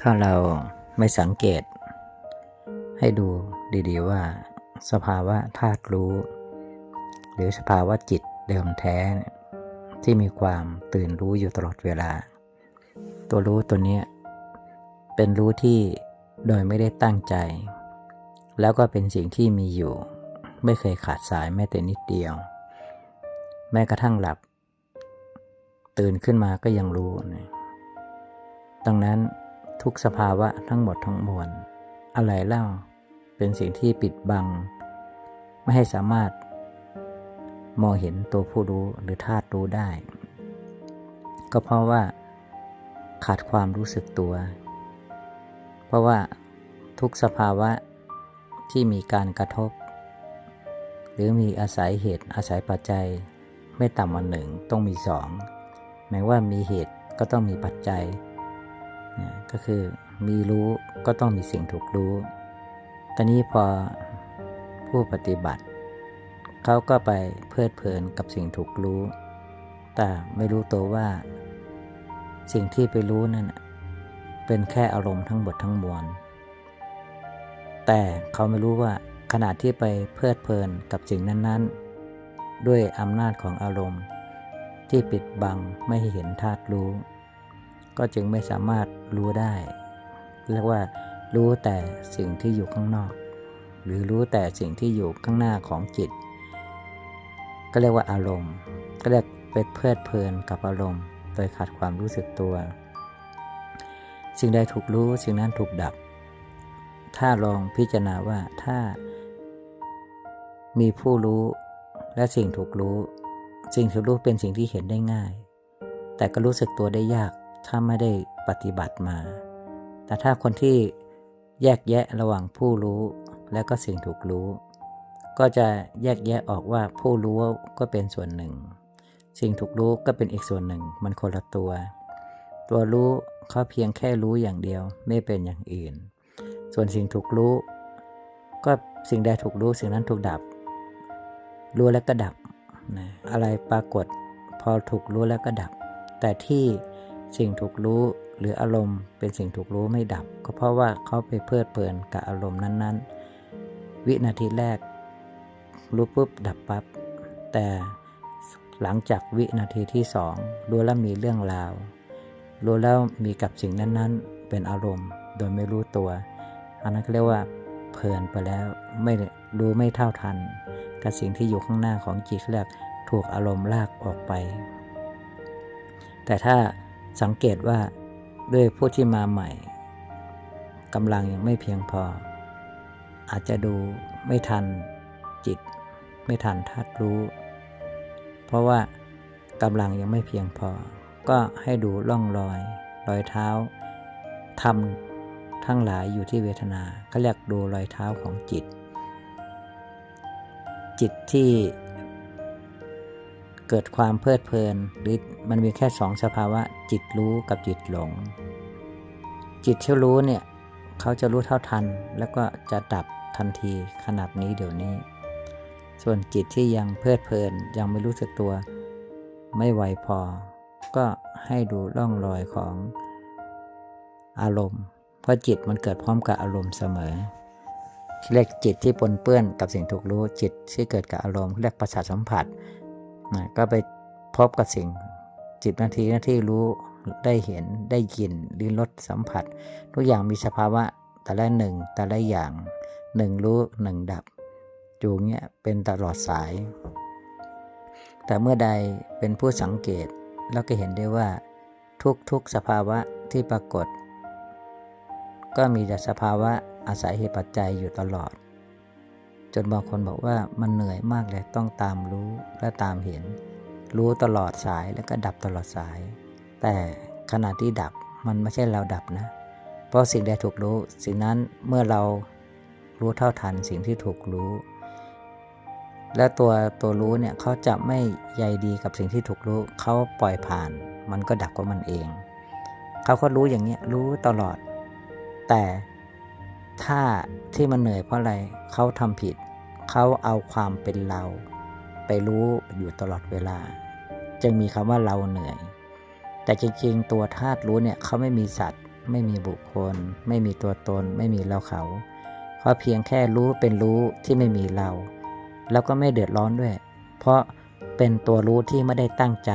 ถ้าเราไม่สังเกต ให้ดูดีๆว่า สภาวะธาตุรู้ หรือสภาวะจิตเดิมแท้ ที่มีความตื่นรู้อยู่ตลอดเวลา ตัวรู้ตัวนี้เป็นรู้ที่โดยไม่ได้ตั้งใจ แล้วก็เป็นสิ่งที่มีอยู่ ไม่เคยขาดสายแม้แต่นิดเดียว แม้กระทั่งหลับ ตื่นขึ้นมาก็ยังรู้ ดังนั้น ทุกสภาวะทั้งหมดทั้งมวล อะไรเล่าเป็นสิ่งที่ปิดบัง ไม่ให้สามารถมองเห็นตัวผู้รู้หรือธาตุรู้ได้ ก็เพราะว่าขาดความรู้สึกตัว เพราะว่าทุกสภาวะที่มีการกระทบ หรือมีอาศัยเหตุอาศัยปัจจัย ไม่ต่ำกว่าหนึ่งต้องมีสองหมายว่ามีเหตุก็ต้องมีปัจจัย ก็คือมีรู้ก็ต้องมีสิ่งถูกรู้ ตอนนี้พอผู้ปฏิบัติ เขาก็ไปเพลิดเพลินกับสิ่งถูกรู้ แต่ไม่รู้ตัวว่า สิ่งที่ไปรู้นั่นเป็นแค่อารมณ์ทั้งหมดทั้งมวล แต่เขาไม่รู้ว่าขณะที่ไปเพลิดเพลินกับสิ่งนั้น ๆ ด้วยอำนาจของอารมณ์ ที่ปิดบังไม่ให้เห็นธาตุรู้ ก็จึงไม่สามารถรู้ได้ เรียกว่ารู้แต่สิ่งที่อยู่ข้างนอก หรือรู้แต่สิ่งที่อยู่ข้างหน้าของจิต ก็เรียกว่าอารมณ์ ก็เรียกเป็นเพลิดเพลินกับอารมณ์ โดยขาดความรู้สึกตัว สิ่งใดถูกรู้สิ่งนั้นถูกดับ ถ้าลองพิจารณาว่าถ้า มีผู้รู้และสิ่งถูกรู้ สิ่งถูกรู้เป็นสิ่งที่เห็นได้ง่าย แต่ก็รู้สึกตัวได้ยาก ถ้าไม่ได้ปฏิบัติมา แต่ถ้าคนที่แยกแยะระหว่างผู้รู้และก็สิ่งถูกรู้ ก็จะแยกแยะออกว่าผู้รู้ก็เป็นส่วนหนึ่ง สิ่งถูกรู้ก็เป็นอีกส่วนหนึ่ง มันคนละตัว ตัวรู้เขาเพียงแค่รู้อย่างเดียวไม่เป็นอย่างอื่น ส่วนสิ่งถูกรู้ ก็สิ่งใดถูกรู้สิ่งนั้นถูกดับ รู้แล้วก็ดับนะอะไรปรากฏพอถูกรู้แล้วก็ดับ แต่ที่ สิ่งถูกรู้หรืออารมณ์เป็นสิ่งถูกรู้ไม่ดับ ก็เพราะว่าเขาไปเพลิดเพลินกับอารมณ์นั้นๆ วินาทีแรก รู้ปุ๊บดับปับ๊บแต่หลังจากวินาทีที่สองรู้แล้วมีเรื่องราว รู้แล้วมีกับสิ่งนั้นๆ เป็นอารมณ์โดยไม่รู้ตัว อันนั้นเรียกว่าเพลินไปแล้วไม่รู้ไม่เท่าทัน กับสิ่งที่อยู่ข้างหน้าของจิตเรียกถูกอารมณ์ลากออกไป แต่ถ้า สังเกตว่าด้วยผู้ที่มาใหม่กำลังยังไม่เพียงพอ อาจจะดูไม่ทันจิต ไม่ทันธาตุรู้ เพราะว่ากำลังยังไม่เพียงพอ ก็ให้ดูร่องรอย รอยเท้าทำทั้งหลายอยู่ที่เวทนาก็เรียกดูรอยเท้าของจิต จิตที่ เกิดความเพลิดเพลิน หรือมันมีแค่สองสภาวะ จิตรู้กับจิตหลง จิตที่รู้เนี่ยเขาจะรู้เท่าทัน แล้วก็จะดับทันทีขนาดนี้เดี๋ยวนี้ ส่วนจิตที่ยังเพลิดเพลินยังไม่รู้สึกตัว ไม่ไวพอ ก็ให้ดูร่องรอยของอารมณ์ เพราะจิตมันเกิดพร้อมกับอารมณ์เสมอเรียกจิตที่ปนเปื้อนกับสิ่งถูกรู้จิตที่เกิดกับอารมณ์เรียกประสาทสัมผัส นะก็ไปพบกับสิ่งจิตนาทีนาที่รู้ได้เห็นได้ยินลิ้นรสสัมผัส ทุกอย่างมีสภาวะแต่ละหนึ่งแต่ละอย่างหนึ่งรู้หนึ่งดับอยู่เงี้ยเป็นตลอดสาย แต่เมื่อใดเป็นผู้สังเกตเราก็เห็นได้ว่าทุกๆสภาวะที่ปรากฏ ก็มีแต่สภาวะอาศัยเหตุปัจจัยอยู่ตลอด จนบางคนบอกว่ามันเหนื่อยมากเลยต้องตามรู้และตามเห็น รู้ตลอดสายแล้วก็ดับตลอดสาย แต่ขณะที่ดับมันไม่ใช่เราดับนะ เพราะสิ่งใดถูกรู้ สิ่งนั้นเมื่อเรารู้เท่าทันสิ่งที่ถูกรู้ และตัวตัวรู้เนี่ยเขาจะไม่ใยดีกับสิ่งที่ถูกรู้เขาปล่อยผ่าน มันก็ดับของมันเอง เขาก็รู้อย่างเนี้ยรู้ตลอด แต่ ถ้าที่มันเหนื่อยเพราะอะไรเขาทำผิด เขาเอาความเป็นเรา ไปรู้อยู่ตลอดเวลา จึงมีคำว่าเราเหนื่อย แต่จริงๆ ตัวธาตุรู้เนี่ยเขาไม่มีสัตว์ ไม่มีบุคคล ไม่มีตัวตน ไม่มีเราเขาเขาเพียงแค่รู้เป็นรู้ที่ไม่มีเรา แล้วก็ไม่เดือดร้อนด้วย เพราะเป็นตัวรู้ที่ไม่ได้ตั้งใจ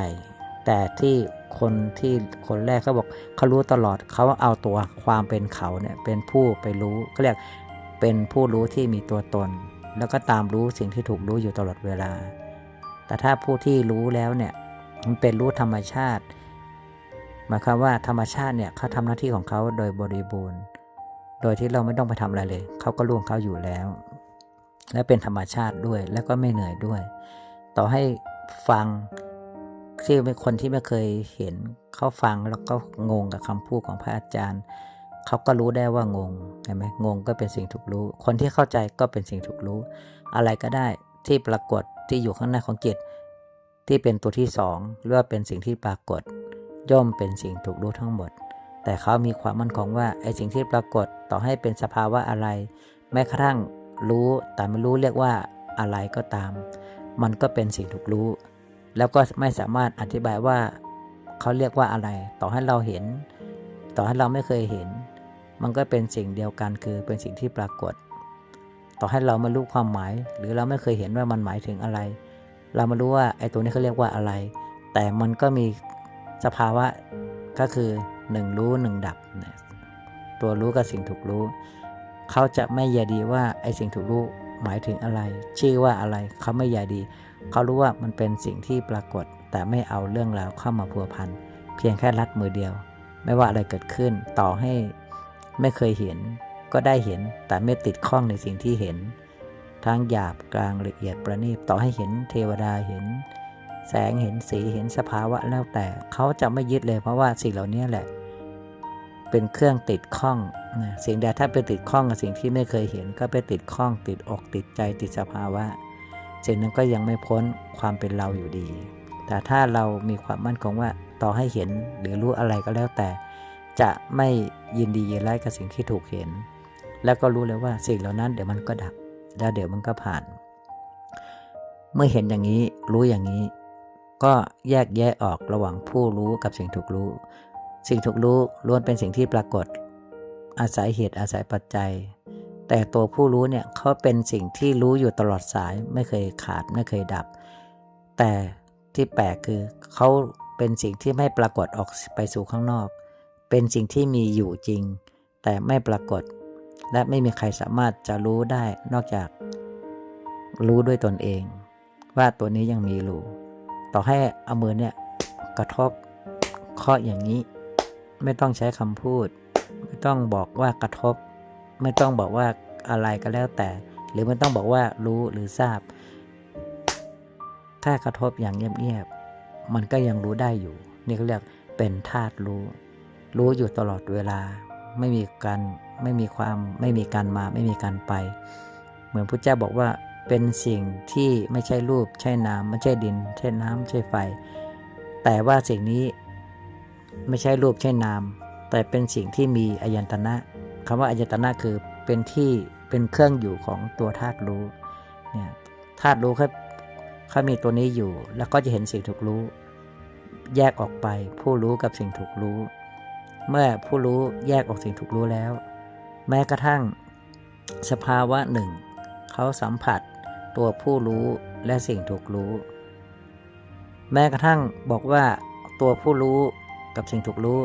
แต่ที่ คนที่คนแรกเขาบอกเขารู้ตลอดเขาเอาตัวความเป็นเขาเนี่ยเป็นผู้ไปรู้ก็เรียกเป็นผู้รู้ที่มีตัวตน แล้วก็ตามรู้สิ่งที่ถูกรู้อยู่ตลอดเวลา แต่ถ้าผู้ที่รู้แล้วเนี่ยมันเป็นรู้ธรรมชาติหมายความว่าธรรมชาติเนี่ยเขาทำหน้าที่ของเขาโดยบริบูรณ์ โดยที่เราไม่ต้องไปทำอะไรเลย เขาก็รู้ของเขาอยู่แล้ว และเป็นธรรมชาติด้วย แล้วก็ไม่เหนื่อยด้วย ต่อให้ฟัง ที่เป็นคนที่ไม่เคยเห็นเขาฟังแล้วก็งงกับคำพูดของพระอาจารย์เขาก็รู้ได้ว่างงเห็นไหมงงก็เป็นสิ่งถูกรู้ คนที่เข้าใจก็เป็นสิ่งถูกรู้ อะไรก็ได้ที่ปรากฏที่อยู่ข้างหน้าของจิตที่เป็นตัวที่สองหรือว่าเป็นสิ่งที่ปรากฏ ย่อมเป็นสิ่งถูกรู้ทั้งหมด แต่เขามีความมั่นคงว่าไอ้สิ่งที่ปรากฏต่อให้เป็นสภาวะอะไร แม้กระทั่งรู้แต่ไม่รู้เรียกว่าอะไรก็ตาม มันก็เป็นสิ่งถูกรู้ แล้วก็ไม่สามารถอธิบายว่าเขาเรียกว่าอะไร ต่อให้เราเห็น ต่อให้เราไม่เคยเห็น มันก็เป็นสิ่งเดียวกันคือเป็นสิ่งที่ปรากฏ ต่อให้เราไม่รู้ความหมาย หรือเราไม่เคยเห็นว่ามันหมายถึงอะไร เรามารู้ว่าไอ้ตัวนี้เขาเรียกว่าอะไร แต่มันก็มีสภาวะก็คือหนึ่งรู้หนึ่งดับ ตัวรู้กับสิ่งถูกรู้ เขาจะไม่แยดีว่าไอ้สิ่งถูกรู้ หมายถึงอะไร ชื่อว่าอะไรเขาไม่แยดี เขารู้ว่ามันเป็นสิ่งที่ปรากฏ แต่ไม่เอาเรื่องราวเข้ามาพัวพันเพียงแค่รัดมือเดียว ไม่ว่าอะไรเกิดขึ้นต่อให้ไม่เคยเห็น ก็ได้เห็นแต่ไม่ติดข้องในสิ่งที่เห็น ทั้งหยาบกลางละเอียดประณีตต่อให้เห็นเทวดาเห็น แสงเห็นสีเห็นสภาวะแล้วแต่เขาจะไม่ยึดเลยเพราะว่าสิ่งเหล่านี้แหละ เป็นเครื่องติดข้อง นะสิ่งใดถ้าไปติดข้องกับสิ่งที่ไม่เคยเห็น ก็ไปติดข้องติดอกติดใจติดสภาวะสิ่งนั้นก็ยังไม่พ้นความเป็นเราอยู่ดี แต่ถ้าเรามีความมั่นคงว่าต่อให้เห็นหรือรู้อะไรก็แล้วแต่ จะไม่ยินดียินร้ายกับสิ่งที่ถูกเห็น แล้วก็รู้เลยว่าสิ่งเหล่านั้นเดี๋ยวมันก็ดับแล้วเดี๋ยวมันก็ผ่าน เมื่อเห็นอย่างนี้รู้อย่างนี้ ก็แยกแยะออกระหว่างผู้รู้กับสิ่งถูกรู้ สิ่งถูกรู้ล้วนเป็นสิ่งที่ปรากฏ อาศัยเหตุอาศัยปัจจัย แต่ตัวผู้รู้เนี่ยเขาเป็นสิ่งที่รู้อยู่ตลอดสายไม่เคยขาดไม่เคยดับ แต่ที่แปลกคือเขาเป็นสิ่งที่ไม่ปรากฏออกไปสู่ข้างนอก เป็นสิ่งที่มีอยู่จริง แต่ไม่ปรากฏ และไม่มีใครสามารถจะรู้ได้นอกจาก รู้ด้วยตนเอง ว่าตัวนี้ยังมีอยู่ต่อให้เอามือเนี่ยกระทบเคาะอย่างนี้ ไม่ต้องใช้คำพูด ไม่ต้องบอกว่ากระทบ ไม่ต้องบอกว่าอะไรก็แล้วแต่ หรือไม่ต้องบอกว่ารู้หรือทราบ ถ้ากระทบอย่างเงียบๆมันก็ยังรู้ได้อยู่ นี่เขาเรียกเป็นธาตุรู้ รู้อยู่ตลอดเวลา ไม่มีการไม่มีความไม่มีการมาไม่มีการไป เหมือนพระเจ้าบอกว่าเป็นสิ่งที่ไม่ใช่รูป ใช่น้ำไม่ใช่ดิน ใช่น้ำใช่ไฟ แต่ว่าสิ่งนี้ไม่ใช่รูปใช่นาม แต่เป็นสิ่งที่มีอายตนะคำว่าอายตนะคือเป็นที่เป็นเครื่องอยู่ของตัวธาตุรู้เนี่ยธาตุรู้เขาเขามีตัวนี้อยู่ แล้วก็จะเห็นสิ่งถูกรู้ แยกออกไป ผู้รู้กับสิ่งถูกรู้ เมื่อผู้รู้แยกออกสิ่งถูกรู้แล้ว แม้กระทั่งสภาวะหนึ่งเขาสัมผัสตัวผู้รู้และสิ่งถูกรู้ แม้กระทั่งบอกว่าตัวผู้รู้กับสิ่งถูกรู้